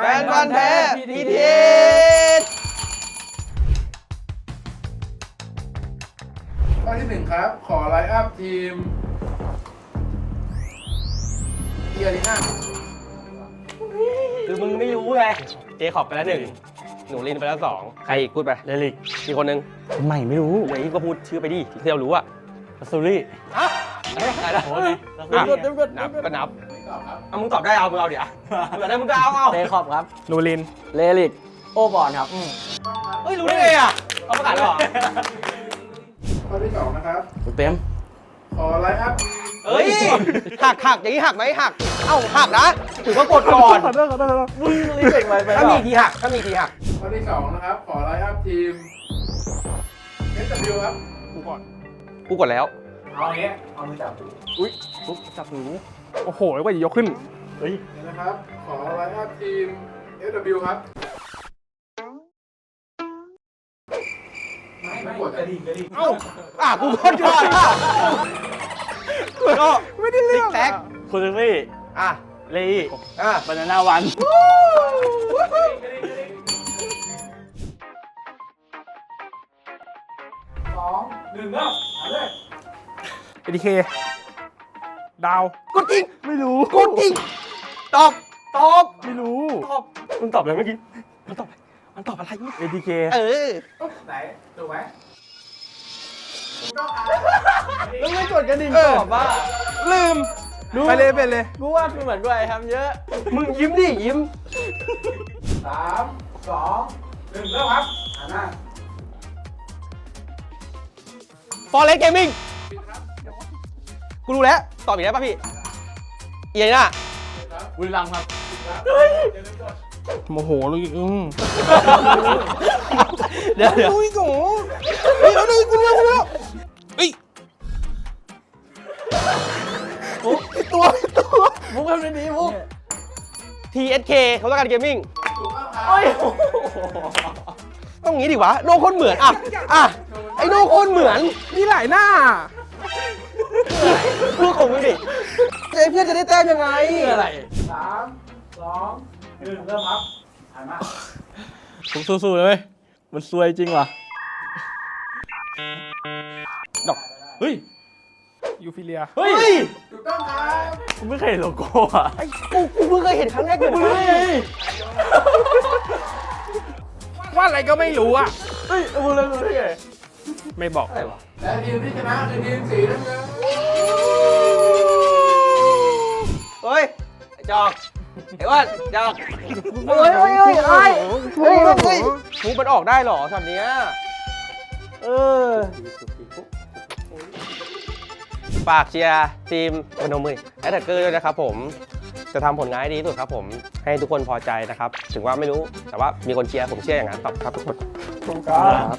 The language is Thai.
แฟนพันธ์แท้พีทีข้อที่หนึ่งครับ ขอไลน์อัพทีมเอียรีน่าคือมึงไม่รู้ไง เจขอบไปแล้วหนึ่ง หนูลินไปแล้วสอง ใครอีกพูดไป เลลิกอีกคนนึงไม่ไม่รู้ไหนก็พูดชื่อไปดิที่เรารู้อะลัสซูรี่อะอะไรนะโอ้ยลัสซูอะรี่นับก็นับ ตอบครับเอามึงตอบได้เอามึงเอาเดี๋ยวมึงตอบได้มึงก็เอาเอาเจคอบครับ นูริน เลลิก โอบอลครับ เฮ้ยรู้ได้ไงอะเอาประกาศแล้วเหรอข้อที่สองนะครับ เต็ม ขอไลน์อัพทีมเฮ้ยหักหักอย่างนี้หักไหมหัก เอ้าหักนะถือว่ากดก่อนขอโทษขอโทษขอโทษมึงรีเฟกไปไปถ้ามีทีหักถ้ามีทีหักข้อที่สองนะครับ ขอไลน์อัพทีม SW ครับ กูก่อน กูกดแล้ว เอาอย่างเงี้ยเอามือจับอุ้ยปุ๊บจับหนู โอ้โหแล้วก็ยกขึ้น เฮ้ย เดี๋ยวนะครับ ขอไลน์อัพทีม SW ครับ ไม่ไม่กดกระดิ่งกระดิ่งเอ้าอะกูกดก่อนก็ไม่ได้เลือกแท็กคุณลูฟี่อะเลลี่อะบานาน่าวันสองหนึ่งเริ่มเอาเลยเอทีเค ดาวกดจริงไม่รู้กดจริง ตอบ ตอบ ไม่รู้ ตอบมึงตอบอะไรเมื่อกี้ มันตอบมันตอบอะไรเอทีเคเออ ไหนถูกไหมถูกต้องครับแล้วไม่กดกระดิ่งเออตอบว่าลืมไปเลยไปเลยกูว่ากูเหมือนด้วยทำเยอะ มึงยิ้มดิยิ้มสามสองหนึ่งเริ่มครับหันหน้า ฟอร์เรสเกมมิ่ง กูรู้แล้ว ตอบอีกแล้วป่ะพี่เอียน่ะบุรีรัมย์ครับโมโหเลยอืมเดี๋ยวเดี๋ยวอุ้ยโหเฮ้ยเอาเลยกูเลือกกูเลือกเฮ้ยตัวตัวมุกทำได้ดีมุก TSK เขาต้องการเกมมิ่งถูกต้องครับโอ้ยต้องงี้ดิวะโนโคนเหมือน อะ อะ ไอ้โนโคนเหมือน มีหลายหน้า พูดของมึงดิจะให้เพื่อนจะได้แต้มยังไงคืออะไรสามสองหนึ่งเริ่มครับหันมาผมสู้ๆเลยเว้ยมันซวยจริงว่ะดอกเฮ้ยยูฟิเลีย เฮ้ยถูกต้องครับกูไม่เคยเห็นโลโก้อะไอ้กูกูเพิ่งเคยเห็นครั้งแรกเหมือนกันว่าอะไรก็ไม่รู้อะ เฮ้ยมึงเล่นรู้ได้ไงไม่บอกอะไรวะและทีมที่ชนะคือทีมสีน้ำเงิน จอกไอ้อ้วนจอกเฮ้ยเฮ้ยเฮ้ยไอ้เฮ้ยเฮ้ยมูมันออกได้เหรอช็อตเนี้ยเออฝากเชียร์ทีมพนมมือแอตแทกเกอร์ด้วยนะครับผมจะทำผลงานให้ดีที่สุดครับผมให้ทุกคนพอใจนะครับ ถึงว่าไม่รู้แต่ว่ามีคนเชียร์ผมเชื่ออย่างนั้นตอบครับทุกคนขอบคุณครับ